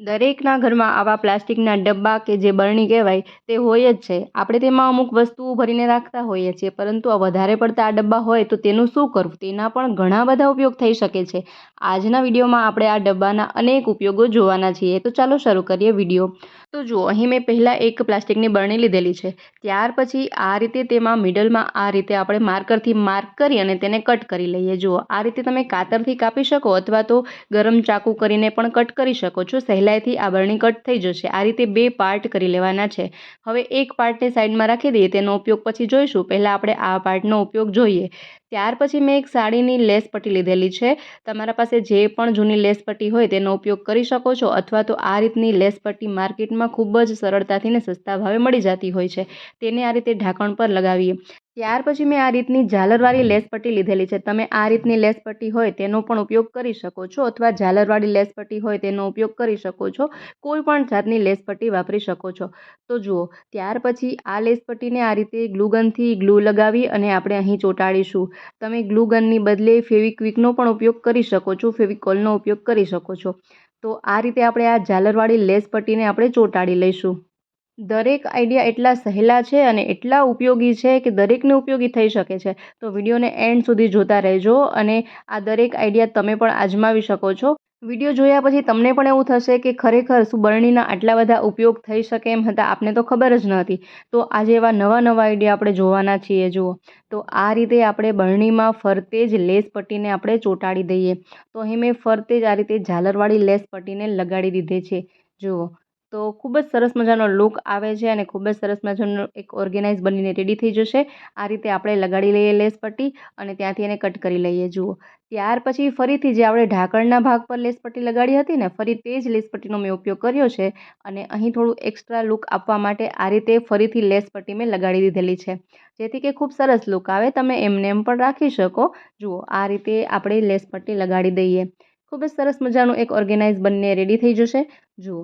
દરેકના ઘરમાં આવા પ્લાસ્ટિકના ડબ્બા કે જે બરણી કહેવાય, તે હોય જ છે. આપણે તેમાં અમુક વસ્તુઓ ભરીને રાખતા હોઈએ છીએ, પરંતુ આ વધારે પડતા આ ડબ્બા હોય તો તેનું શું કરવું? તેના પણ ઘણા બધા ઉપયોગ થઈ શકે છે. આજના વિડીયોમાં આપણે આ ડબ્બાના અનેક ઉપયોગો જોવાના છીએ. તો ચાલો શરૂ કરીએ વીડિયો. તો જુઓ, અહીં મેં પહેલાં એક પ્લાસ્ટિકની બરણી લીધેલી છે. ત્યાર પછી આ રીતે તેમાં મિડલમાં આ રીતે આપણે માર્કરથી માર્ક કરી અને તેને કટ કરી લઈએ. જુઓ, આ રીતે તમે કાતરથી કાપી શકો અથવા તો ગરમ ચાકુ કરીને પણ કટ કરી શકો છો. સહેલાઈથી આ બરણી કટ થઈ જશે. આ રીતે બે પાર્ટ કરી લેવાના છે. હવે એક પાર્ટને સાઈડમાં રાખી દઈએ. તેનો ઉપયોગ પછી જોઈશું. પહેલાં આપણે આ પાર્ટનો ઉપયોગ જોઈએ. ત્યાર પછી મેં એક સાડીની લેસ પટ્ટી લીધેલી છે. તમારા પાસે જે પણ જૂની લેસ પટ્ટી હોય તેનો ઉપયોગ કરી શકો છો અથવા તો આ રીતની લેસ પટ્ટી માર્કેટમાં ખૂબ જ સરળતાથી ને સસ્તા ભાવે મળી જતી હોય છે. તેને આ રીતે ઢાંકણ પર લગાવીએ. ત્યાર પછી મેં આ રીતની ઝાલરવાળી લેસ પટ્ટી લીધેલી છે. તમે આ રીતની લેસ પટ્ટી હોય તેનો પણ ઉપયોગ કરી શકો છો અથવા ઝાલરવાળી લેસ પટ્ટી હોય તેનો ઉપયોગ કરી શકો છો. કોઈ પણ જાતની લેસ પટ્ટી વાપરી શકો છો. તો જુઓ, ત્યાર પછી આ લેસ પટ્ટીને આ રીતે ગ્લુગનથી ગ્લુ લગાવી અને આપણે અહીં ચોંટાડીશું. તમે ગ્લુગનની બદલે ફેવિક્વિકનો પણ ઉપયોગ કરી શકો છો, ફેવિકોલનો ઉપયોગ કરી શકો છો. તો આ રીતે આપણે આ ઝાલરવાળી લેસ પટ્ટીને આપણે ચોંટાડી લઈશું. દરેક આઈડિયા એટલા સહેલા છે અને એટલા ઉપયોગી છે કે દરેકને ઉપયોગી થઈ શકે છે. તો વિડીયોને એન્ડ સુધી જોતા રહેજો અને આ દરેક આઈડિયા તમે પણ આજમાવી શકો છો. વીડિયો જોયા પછી તમને પણ એવું થશે કે ખરેખર શું બરણીના આટલા બધા ઉપયોગ થઈ શકે એમ હતા, આપને તો ખબર જ ન હતી. તો આજે એવા નવા નવા આઈડિયા આપણે જોવાના છીએ, જુઓ. તો આ રીતે આપણે બરણીમાં ફરતે જ લેસ પટ્ટીને આપણે ચોંટાડી દઈએ. તો અહીં મેં ફરતે જ આ રીતે ઝાલરવાળી લેસ પટ્ટીને લગાડી દીધી છે, જુઓ. તો ખૂબ જ સરસ મજાનો લુક આવે છે અને ખૂબ જ સરસ મજાનો એક ઓર્ગેનાઇઝ બનીને રેડી થઈ જશે. આ રીતે આપણે લગાડી લઈએ લેસ પટ્ટી અને ત્યાંથી એને કટ કરી લઈએ. જુઓ. ત્યાર પછી ફરીથી જે આપણે ઢાંકણના ભાગ પર લેસ પટ્ટી લગાડી હતી ને, ફરી તે જ લેસ પટ્ટીનો મેં ઉપયોગ કર્યો છે અને અહીં થોડું એક્સ્ટ્રા લુક આપવા માટે આ રીતે ફરીથી લેસ પટ્ટી મેં લગાડી દીધેલી છે. જેથી કે ખૂબ સરસ લુક આવે. તમે એમને એમ પણ રાખી શકો. જુઓ, આ રીતે આપણે લેસ પટ્ટી લગાડી દઈએ. ખૂબ જ સરસ મજાનું એક ઓર્ગેનાઇઝ બનીને રેડી થઈ જશે. જુઓ.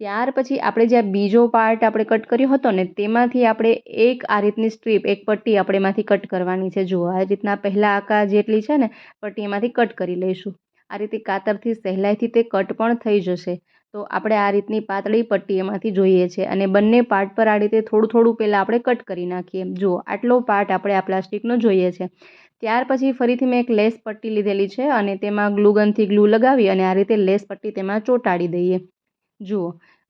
ત્યાર પછી આપણે જે બીજો પાર્ટ આપણે કટ કર્યો હતો ને, તેમાંથી આપણે એક આ રીતની સ્ટ્રીપ એક પટ્ટી આપણે એમાંથી કટ કરવાની છે. જુઓ, આ રીતના પહેલાં આકાર જેટલી છે ને, પટ્ટી એમાંથી કટ કરી લઈશું. આ રીતે કાતરથી સહેલાઈથી તે કટ પણ થઈ જશે. તો આપણે આ રીતની પાતળી પટ્ટી એમાંથી જોઈએ છે અને બંને પાર્ટ પર આ રીતે થોડું થોડું પહેલાં આપણે કટ કરી નાખીએ. જુઓ, આટલો પાર્ટ આપણે આ પ્લાસ્ટિકનો જોઈએ છે. ત્યાર પછી ફરીથી મેં એક લેસ પટ્ટી લીધેલી છે અને તેમાં ગ્લુગનથી ગ્લુ લગાવી અને આ રીતે લેસ પટ્ટી તેમાં ચોંટાડી દઈએ. જુઓ.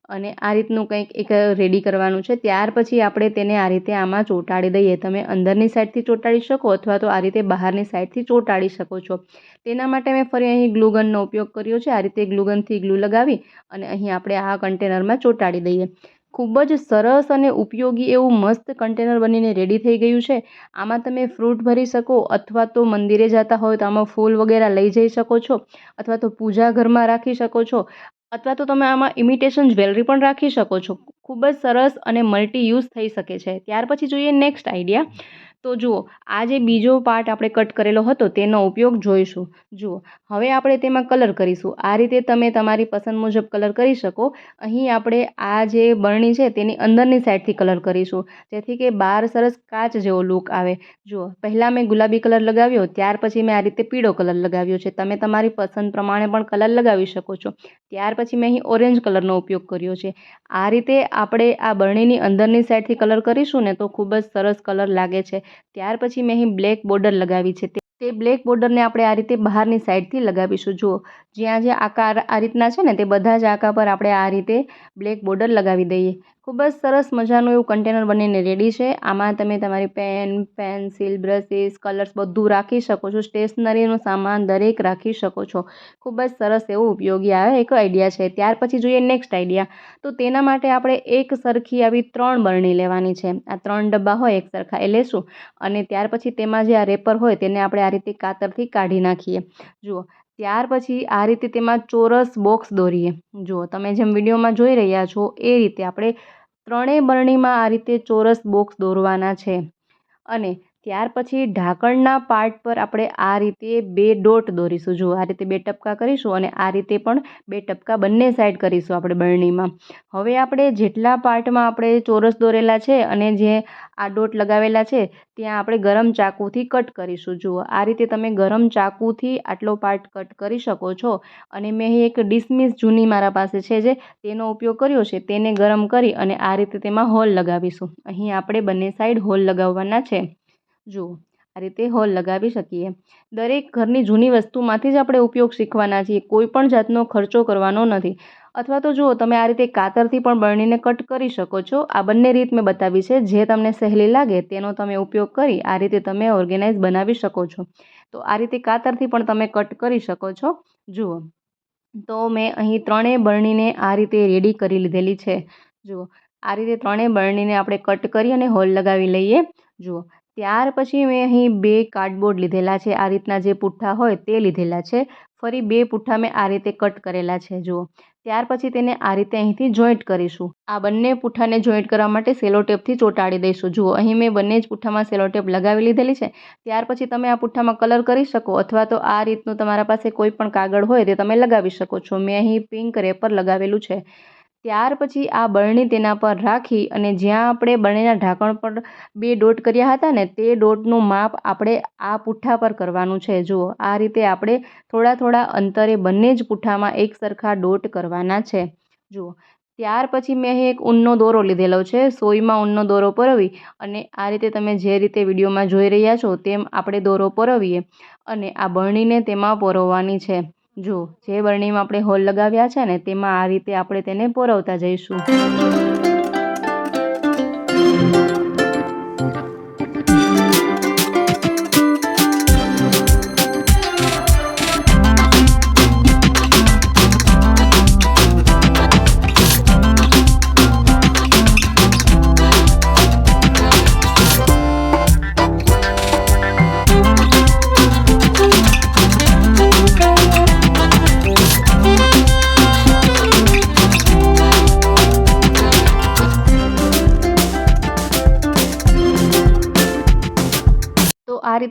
અને આ રીતનું કંઈક એક રેડી કરવાનું છે. ત્યાર પછી આપણે તેને આ રીતે આમાં ચોંટાડી દઈએ. તમે અંદરની સાઈડથી ચોંટાડી શકો અથવા તો આ રીતે બહારની સાઈડથી ચોંટાડી શકો છો. તેના માટે મેં ફરી અહીં ગ્લુગનનો ઉપયોગ કર્યો છે. આ રીતે ગ્લુગનથી ગ્લુ લગાવી અને અહીં આપણે આ કન્ટેનરમાં ચોંટાડી દઈએ. ખૂબ જ સરસ અને ઉપયોગી એવું મસ્ત કન્ટેનર બનીને રેડી થઈ ગયું છે. આમાં તમે ફ્રૂટ ભરી શકો અથવા તો મંદિરે જતા હોય તો આમાં ફૂલ વગેરે લઈ જઈ શકો છો અથવા તો પૂજા ઘરમાં રાખી શકો છો. અથવા તો તમે આમાં ઇમિટેશન જ્વેલરી પણ રાખી શકો છો. ખૂબ જ સરસ અને મલ્ટી યુઝ થઈ શકે છે. ત્યાર પછી જોઈએ નેક્સ્ટ આઈડિયા તો જુઓ, આ જે બીજો પાર્ટ આપણે કટ કરેલો હતો તેનો ઉપયોગ જોઈશું. જુઓ, હવે આપણે તેમાં કલર કરીશું. આ રીતે તમે તમારી પસંદ મુજબ કલર કરી શકો. અહીં આપણે આ જે બરણી છે તેની અંદરની સાઈડથી કલર કરીશું. જેથી કે બહાર સરસ કાચ જેવો લુક આવે. જુઓ, પહેલાં મેં ગુલાબી કલર લગાવ્યો, ત્યાર પછી મેં આ રીતે પીળો કલર લગાવ્યો છે. તમે તમારી પસંદ પ્રમાણે પણ કલર લગાવી શકો છો. ત્યાર પછી મેં અહીં ઓરેન્જ કલરનો ઉપયોગ કર્યો છે. આ રીતે આપણે આ બરણીની અંદરની સાઈડથી કલર કરીશું ને તો ખૂબ જ સરસ કલર લાગે છે. ત્યાર પછી મેં અહીં બ્લેક બોર્ડર લગાવી છે. તે બ્લેક બોર્ડરને આપણે આ રીતે બહારની સાઈડથી લગાવીશું. જુઓ, જ્યાં જ્યાં આકાર આ રીતના છે ને, તે બધા જ આકાર પર આપણે આ રીતે બ્લેક બોર્ડર લગાવી દઈએ. ખૂબ જ સરસ મજાનું એવું કન્ટેનર બનીને રેડી છે. આમાં તમે તમારી પેન પેન્સિલ બ્રશિસ કલર્સ બધું રાખી શકો છો. સ્ટેશનરીનો સામાન દરેક રાખી શકો છો. ખૂબ જ સરસ એવો ઉપયોગી આવે એક આઈડિયા છે. ત્યાર પછી જોઈએ નેક્સ્ટ આઈડિયા તો તેના માટે આપણે એક સરખી આવી ત્રણ બરણી લેવાની છે. આ ત્રણ ડબ્બા હોય એક સરખા એ લેશું. અને ત્યાર પછી તેમાં જે આ રેપર હોય તેને આપણે આ રીતે કાતરથી કાઢી નાખીએ. જુઓ. ત્યાર પછી આ રીતે તેમાં ચોરસ બોક્સ દોરીએ. જુઓ. તમે જેમ વિડીયોમાં જોઈ રહ્યા છો એ રીતે આપણે ત્રણેય બરણીમાં આ રીતે ચોરસ બોક્સ દોરવાના છે. અને ત્યાર પછી ઢાંકણના પાર્ટ પર આપણે આ રીતે બે ડોટ દોરીશું. જુઓ આ રીતે બે ટપકા કરીશું અને આ રીતે પણ બે ટપકા બંને સાઈડ કરીશું આપણે બરણીમાં. હવે આપણે જેટલા પાર્ટમાં આપણે ચોરસ દોરેલા છે અને જે આ ડોટ લગાવેલા છે, ત્યાં આપણે ગરમ ચાકુથી કટ કરીશું. જુઓ, આ રીતે તમે ગરમ ચાકુથી આટલો પાર્ટ કટ કરી શકો છો. અને મેં એક ડિસમિસ જૂની મારા પાસે છે જે તેનો ઉપયોગ કર્યો છે, તેને ગરમ કરી અને આ રીતે તેમાં હોલ લગાવીશું. અહીં આપણે બંને સાઈડ હોલ લગાવવાના છે. જુઓ, આ રીતે હોલ લગાવી શકીએ. દરેક ઘરની જૂની વસ્તુમાંથી જ આપણે ઉપયોગ શીખવાના છીએ, કોઈ પણ જાતનો ખર્ચો કરવાનો નથી. અથવા તો જુઓ, તમે આ રીતે કાતરથી પણ બરણીને કટ કરી શકો છો. આ બંને રીત મેં બતાવી છે. જે તમને સહેલી લાગે, તેનો તમે ઉપયોગ કરી આ રીતે તમે ઓર્ગેનાઇઝ બનાવી શકો છો. તો આ રીતે કાતરથી પણ તમે કટ કરી શકો છો. જુઓ, તો મેં અહીં ત્રણેય બરણીને આ રીતે રેડી કરી લીધેલી છે. જુઓ, આ રીતે ત્રણેય બરણીને આપણે કટ કરી અને હોલ લગાવી લઈએ. જુઓ ત્યાર પછી મેં અહીં બે કાર્ડબોર્ડ લીધેલા છે. આ રીતના જે પુઠ્ઠા હોય તે લીધેલા છે. ફરી બે પુઠ્ઠા મેં આ રીતે કટ કરેલા છે. જુઓ. ત્યાર પછી તેને આ રીતે અહીંથી જોઈન્ટ કરીશું. આ બંને પુઠ્ઠાને જોઈન્ટ કરવા માટે સેલોટેપથી ચોંટાડી દઈશું. જુઓ. અહીં મેં બંને જ પુઠ્ઠામાં સેલોટેપ લગાવી લીધેલી છે. ત્યાર પછી તમે આ પુઠ્ઠામાં કલર કરી શકો અથવા તો આ રીતનું તમારા પાસે કોઈ પણ કાગળ હોય તે તમે લગાવી શકો છો. મેં અહીં પિંક રેપર લગાવેલું છે. ત્યાર પછી આ બરણી તેના પર રાખી અને જ્યાં આપણે બરણીના ઢાંકણ પર બે ડોટ કર્યા હતા ને, તે ડોટનું માપ આપણે આ પુઠ્ઠા પર કરવાનું છે. જુઓ, આ રીતે આપણે થોડા થોડા અંતરે બંને જ પુઠ્ઠામાં એક સરખા ડોટ કરવાના છે. જુઓ, ત્યાર પછી મેં એક ઊનનો દોરો લીધેલો છે, સોયમાં ઊનનો દોરો પરોવી અને આ રીતે તમે જે રીતે વિડીયોમાં જોઈ રહ્યા છો તેમ આપણે દોરો પરોવીએ અને આ બરણીને તેમાં પરોવવાની છે. જો, જે બરણીમાં આપણે હોલ લગાવ્યા છે ને, તેમાં આ રીતે આપણે તેને પરોવતા જઈશું.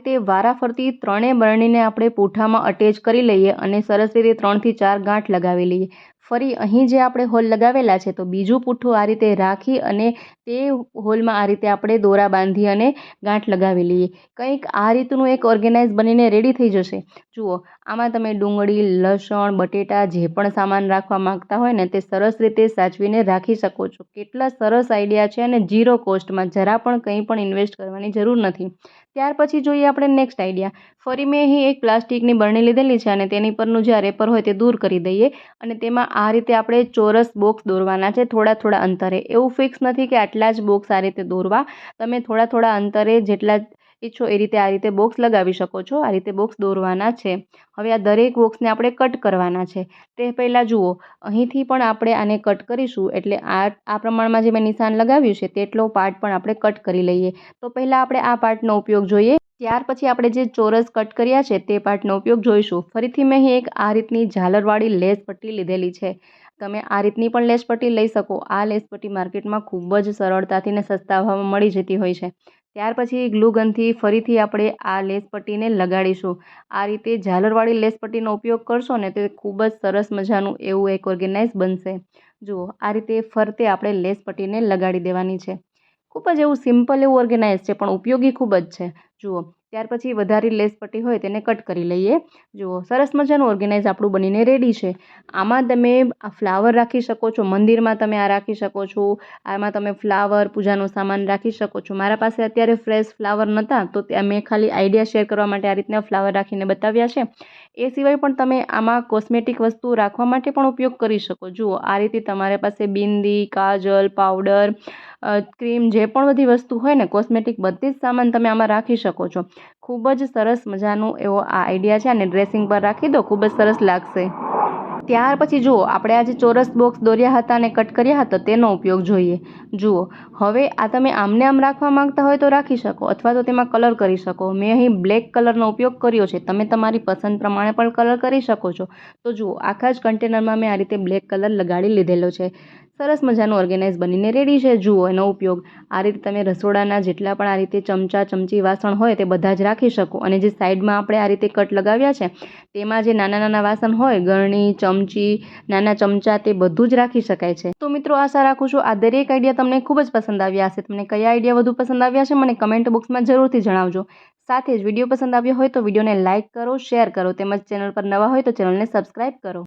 રીતે વારાફરતી ત્રણેય બરણીને આપણે પૂંઠામાં અટેચ કરી લઈએ અને સરસ રીતે ત્રણથી ચાર ગાંઠ લગાવી લઈએ. ફરી અહીં જે આપણે હોલ લગાવેલા છે, તો બીજું પૂઠું આ રીતે રાખી અને તે હોલમાં આ રીતે આપણે દોરા બાંધી અને ગાંઠ લગાવી લઈએ. કંઈક આ રીતનું એક ઓર્ગેનાઇઝ બનીને રેડી થઈ જશે. જુઓ, આમાં તમે ડુંગળી, લસણ, બટેટા જે પણ સામાન રાખવા માંગતા હોય ને તે સરસ રીતે સાચવીને રાખી શકો છો. કેટલા સરસ આઈડિયા છે અને ઝીરો કોસ્ટમાં જરા પણ કંઈ પણ ઇન્વેસ્ટ કરવાની જરૂર નથી. ત્યાર પછી જોઈએ આપણે નેક્સ્ટ આઈડિયા ફરી મેં અહીં એક પ્લાસ્ટિકની બરણી લીધેલી છે અને તેની પરનું જે આ રેપર હોય તે દૂર કરી દઈએ અને તેમાં આ રીતે આપણે ચોરસ બોક્સ દોરવાના છે થોડા થોડા અંતરે. એવું ફિક્સ નથી કે આટલા જ બોક્સ આ રીતે દોરવા. તમે થોડા થોડા અંતરે જેટલા ઈચ્છો એ રીતે આ રીતે બોક્સ લગાવી શકો છો. આ રીતે બોક્સ દોરવાના છે. હવે આ દરેક બોક્સને આપણે કટ કરવાના છે. તે પહેલાં જુઓ, અહીંથી પણ આપણે આને કટ કરીશું એટલે આ આ પ્રમાણમાં જે મેં નિશાન લગાવ્યું છે તેટલો પાર્ટ પણ આપણે કટ કરી લઈએ. તો પહેલાં આપણે આ પાર્ટનો ઉપયોગ જોઈએ. ત્યાર પછી આપણે જે ચોરસ કટ કર્યા છે તે પાર્ટનો ઉપયોગ જોઈશું. ફરીથી મેં એક આ રીતની ઝાલરવાળી લેસ પટ્ટી લીધેલી છે. તમે આ રીતની પણ લેસ પટ્ટી લઈ શકો. આ લેસ પટ્ટી માર્કેટમાં ખૂબ જ સરળતાથી ને સસ્તા ભાવમાં મળી જતી હોય છે. ત્યાર પછી ગ્લુ ગનથી ફરીથી આપણે આ લેસ પટ્ટીને લગાડીશું. આ રીતે ઝાલરવાળી લેસ પટ્ટીનો ઉપયોગ કરશો ને તો ખૂબ જ સરસ મજાનું એવું એક ઓર્ગેનાઇઝ બનશે. જુઓ, આ રીતે ફરતે આપણે લેસ પટ્ટીને લગાડી દેવાની છે. ખૂબ જ એવું સિમ્પલ એવું ઓર્ગેનાઇઝ છે, પણ ઉપયોગી ખૂબ જ છે. જુઓ ત્યાર પછી વધારે લેસ પટ્ટી હોય તેને કટ કરી લઈએ. જુઓ, સરસ મજાનું ઓર્ગેનાઇઝ આપણું બનીને રેડી છે. આમાં તમે આ ફ્લાવર રાખી શકો છો, મંદિરમાં તમે આ રાખી શકો છો, આમાં તમે ફ્લાવર પૂજાનો સામાન રાખી શકો છો. મારા પાસે અત્યારે ફ્રેશ ફ્લાવર નહોતા તો મેં ખાલી આઈડિયા શેર કરવા માટે આ રીતના ફ્લાવર રાખીને બતાવ્યા છે. એ સિવાય પણ તમે આમાં કોસ્મેટિક વસ્તુ રાખવા માટે પણ ઉપયોગ કરી શકો. જુઓ, આ રીતે તમારી પાસે બિંદી, કાજલ પાવડર ક્રીમ જે પણ બધી વસ્તુ હોય ને કોસ્મેટિક બધી જ સામાન તમે આમાં રાખી શકો છો. ખૂબ જ સરસ મજાનું એવો આ આઈડિયા છે. અને ડ્રેસિંગ પર રાખી દો, ખૂબ જ સરસ લાગશે. ત્યાર પછી જુઓ, આપણે આ જે ચોરસ બોક્સ દોર્યા હતા અને કટ કર્યા હતા, તેનો ઉપયોગ જોઈએ. જુઓ, હવે આ તમે આમને આમ રાખવા માંગતા હોય તો રાખી શકો, અથવા તો તેમાં કલર કરી શકો. મેં અહીં બ્લેક કલરનો ઉપયોગ કર્યો છે, તમે તમારી પસંદ પ્રમાણે પણ કલર કરી શકો છો. તો જુઓ, આખા જ કન્ટેનરમાં મેં આ રીતે બ્લેક કલર લગાડી લીધેલો છે. સરસ મજાનું ઓર્ગેનાઇઝ બનીને રેડી છે. જુઓ એનો ઉપયોગ. આ રીતે તમે રસોડાના જેટલા પણ આ રીતે ચમચા, ચમચી, વાસણ હોય તે બધા જ રાખી શકો. અને જે સાઈડમાં આપણે આ રીતે કટ લગાવ્યા છે, તેમાં જે નાના નાના વાસણ હોય, ગરણી, ચમચી, નાના ચમચા તે બધું જ રાખી શકાય છે. તો મિત્રો, આશા રાખું છું આ દરેક આઈડિયા તમને ખૂબ જ પસંદ આવ્યા હશે. તમને કયા આઈડિયા વધુ પસંદ આવ્યા છે, મને કમેન્ટ બોક્સમાં જરૂરથી જણાવજો. સાથે જ વીડિયો પસંદ આવ્યો હોય તો વિડીયોને લાઇક કરો શેર કરો. તેમજ ચેનલ પર નવા હોય તો ચેનલને સબસ્ક્રાઈબ કરો.